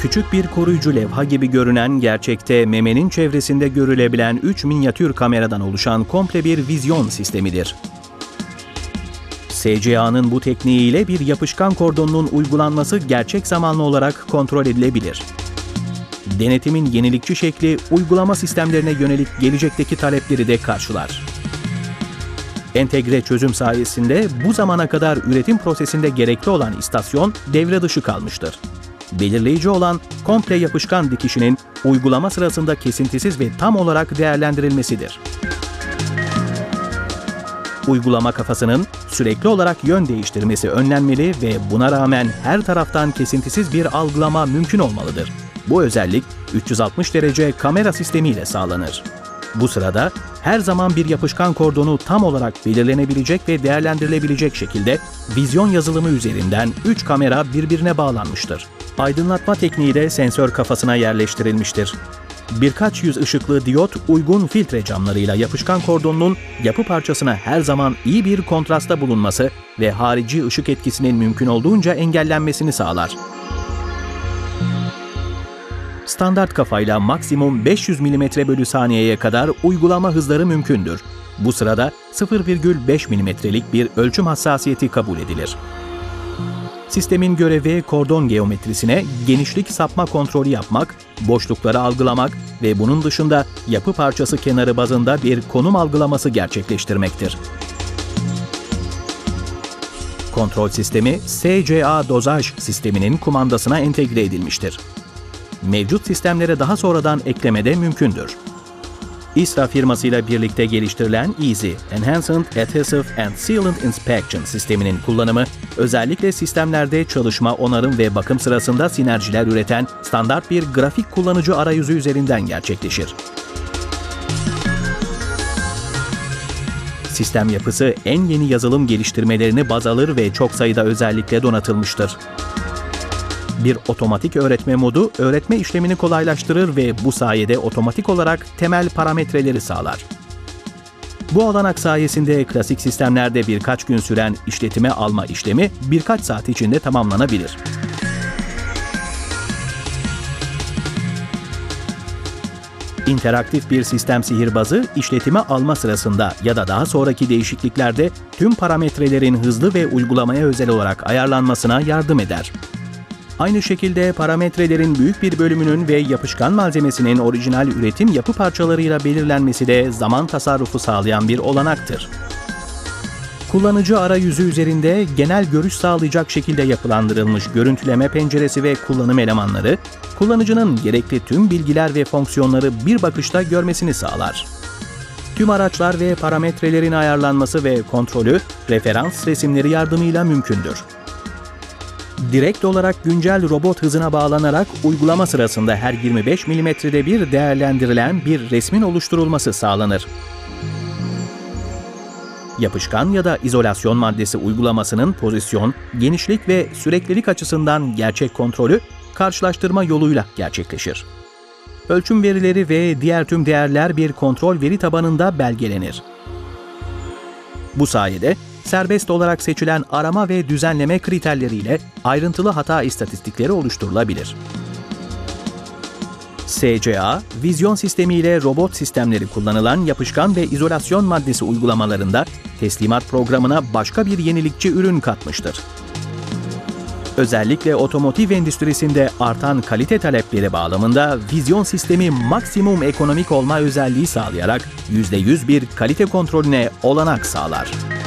Küçük bir koruyucu levha gibi görünen gerçekte memenin çevresinde görülebilen 3 minyatür kameradan oluşan komple bir vizyon sistemidir. SCA'nın bu tekniğiyle bir yapışkan kordonunun uygulanması gerçek zamanlı olarak kontrol edilebilir. Denetimin yenilikçi şekli uygulama sistemlerine yönelik gelecekteki talepleri de karşılar. Entegre çözüm sayesinde bu zamana kadar üretim prosesinde gerekli olan istasyon devre dışı kalmıştır. Belirleyici olan komple yapışkan dikişinin uygulama sırasında kesintisiz ve tam olarak değerlendirilmesidir. Uygulama kafasının sürekli olarak yön değiştirmesi önlenmeli ve buna rağmen her taraftan kesintisiz bir algılama mümkün olmalıdır. Bu özellik 360 derece kamera sistemiyle sağlanır. Bu sırada her zaman bir yapışkan kordonu tam olarak belirlenebilecek ve değerlendirilebilecek şekilde vizyon yazılımı üzerinden 3 kamera birbirine bağlanmıştır. Aydınlatma tekniği de sensör kafasına yerleştirilmiştir. Birkaç yüz ışıklı diyot uygun filtre camlarıyla yapışkan kordonun yapı parçasına her zaman iyi bir kontrasta bulunması ve harici ışık etkisinin mümkün olduğunca engellenmesini sağlar. Standart kafayla maksimum 500 mm bölü saniyeye kadar uygulama hızları mümkündür. Bu sırada 0,5 mm'lik bir ölçüm hassasiyeti kabul edilir. Sistemin görevi kordon geometrisine genişlik sapma kontrolü yapmak, boşlukları algılamak ve bunun dışında yapı parçası kenarı bazında bir konum algılaması gerçekleştirmektir. Kontrol sistemi SCA dozaj sisteminin kumandasına entegre edilmiştir. Mevcut sistemlere daha sonradan eklemede mümkündür. İSRA firmasıyla birlikte geliştirilen EASY, Enhanced Adhesive and Sealant Inspection sisteminin kullanımı, özellikle sistemlerde çalışma, onarım ve bakım sırasında sinerjiler üreten standart bir grafik kullanıcı arayüzü üzerinden gerçekleşir. Sistem yapısı en yeni yazılım geliştirmelerini baz alır ve çok sayıda özellikle donatılmıştır. Bir otomatik öğretme modu öğretme işlemini kolaylaştırır ve bu sayede otomatik olarak temel parametreleri sağlar. Bu olanak sayesinde klasik sistemlerde birkaç gün süren işletime alma işlemi birkaç saat içinde tamamlanabilir. İnteraktif bir sistem sihirbazı işletime alma sırasında ya da daha sonraki değişikliklerde tüm parametrelerin hızlı ve uygulamaya özel olarak ayarlanmasına yardım eder. Aynı şekilde parametrelerin büyük bir bölümünün ve yapışkan malzemesinin orijinal üretim yapı parçalarıyla belirlenmesi de zaman tasarrufu sağlayan bir olanaktır. Kullanıcı arayüzü üzerinde genel görüş sağlayacak şekilde yapılandırılmış görüntüleme penceresi ve kullanım elemanları, kullanıcının gerekli tüm bilgiler ve fonksiyonları bir bakışta görmesini sağlar. Tüm araçlar ve parametrelerin ayarlanması ve kontrolü referans resimleri yardımıyla mümkündür direkt olarak güncel robot hızına bağlanarak uygulama sırasında her 25 milimetrede bir değerlendirilen bir resmin oluşturulması sağlanır. Yapışkan ya da izolasyon maddesi uygulamasının pozisyon, genişlik ve süreklilik açısından gerçek kontrolü karşılaştırma yoluyla gerçekleşir. Ölçüm verileri ve diğer tüm değerler bir kontrol veri tabanında belgelenir. Bu sayede serbest olarak seçilen arama ve düzenleme kriterleriyle ayrıntılı hata istatistikleri oluşturulabilir. SCA, vizyon sistemiyle robot sistemleri kullanılan yapışkan ve izolasyon maddesi uygulamalarında teslimat programına başka bir yenilikçi ürün katmıştır. Özellikle otomotiv endüstrisinde artan kalite talepleri bağlamında vizyon sistemi maksimum ekonomik olma özelliği sağlayarak %100 bir kalite kontrolüne olanak sağlar.